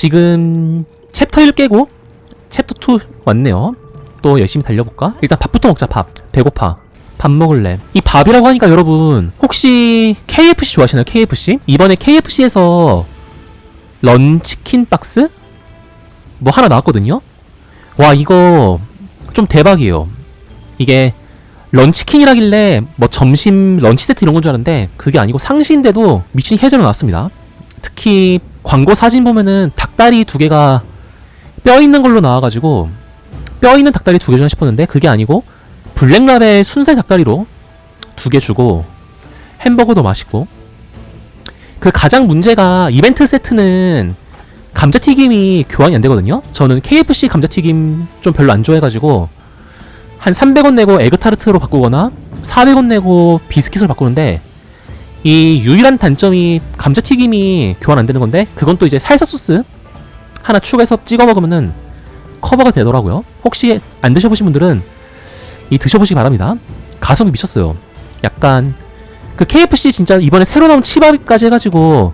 지금 챕터 1 깨고 챕터 2 왔네요. 또 열심히 달려볼까? 일단 밥부터 먹자 밥. 배고파. 밥 먹을래. 이 밥이라고 하니까 여러분 혹시 KFC 좋아하시나요? KFC? 이번에 KFC에서 런치킨 박스? 뭐 하나 나왔거든요? 와 이거 좀 대박이에요. 이게 런치킨이라길래 뭐 점심 런치 세트 이런 건 줄 알았는데 그게 아니고 상시인데도 미친 해저로 나왔습니다. 특히 광고 사진 보면은 닭 다리 두 개가 뼈 있는 걸로 나와가지고 뼈 있는 닭다리 두 개 주나 싶었는데 그게 아니고 블랙라벨 순살 닭다리로 두 개 주고 햄버거도 맛있고 그 가장 문제가 이벤트 세트는 감자튀김이 교환이 안 되거든요. 저는 KFC 감자튀김 좀 별로 안 좋아해가지고 한 300원 내고 에그타르트로 바꾸거나 400원 내고 비스킷으로 바꾸는데 이 유일한 단점이 감자튀김이 교환 안 되는 건데 그건 또 이제 살사 소스 하나 추가해서 찍어 먹으면은 커버가 되더라고요. 혹시 안 드셔보신 분들은 이 드셔보시기 바랍니다. 가성비 미쳤어요. 약간 그 KFC 진짜 이번에 새로 나온 치밥까지 해가지고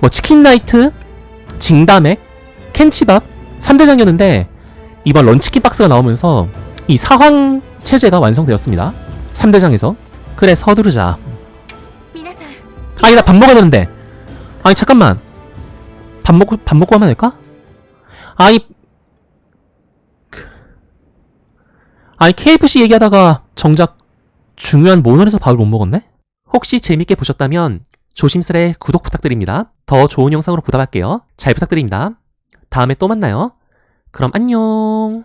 뭐 치킨 나이트, 징다맥, 캔치밥 3대장이었는데 이번 런치킨 박스가 나오면서 이 사황 체제가 완성되었습니다. 3대장에서 그래 서두르자. 아니 나 밥 먹어야 되는데. 아니 잠깐만. 밥 먹고 밥 먹고 하면 될까? 아니 그- 아니 KFC 얘기하다가 정작 중요한 모널에서 밥을 못 먹었네? 혹시 재밌게 보셨다면 조심스레 구독 부탁드립니다. 더 좋은 영상으로 보답할게요. 잘 부탁드립니다. 다음에 또 만나요. 그럼 안녕.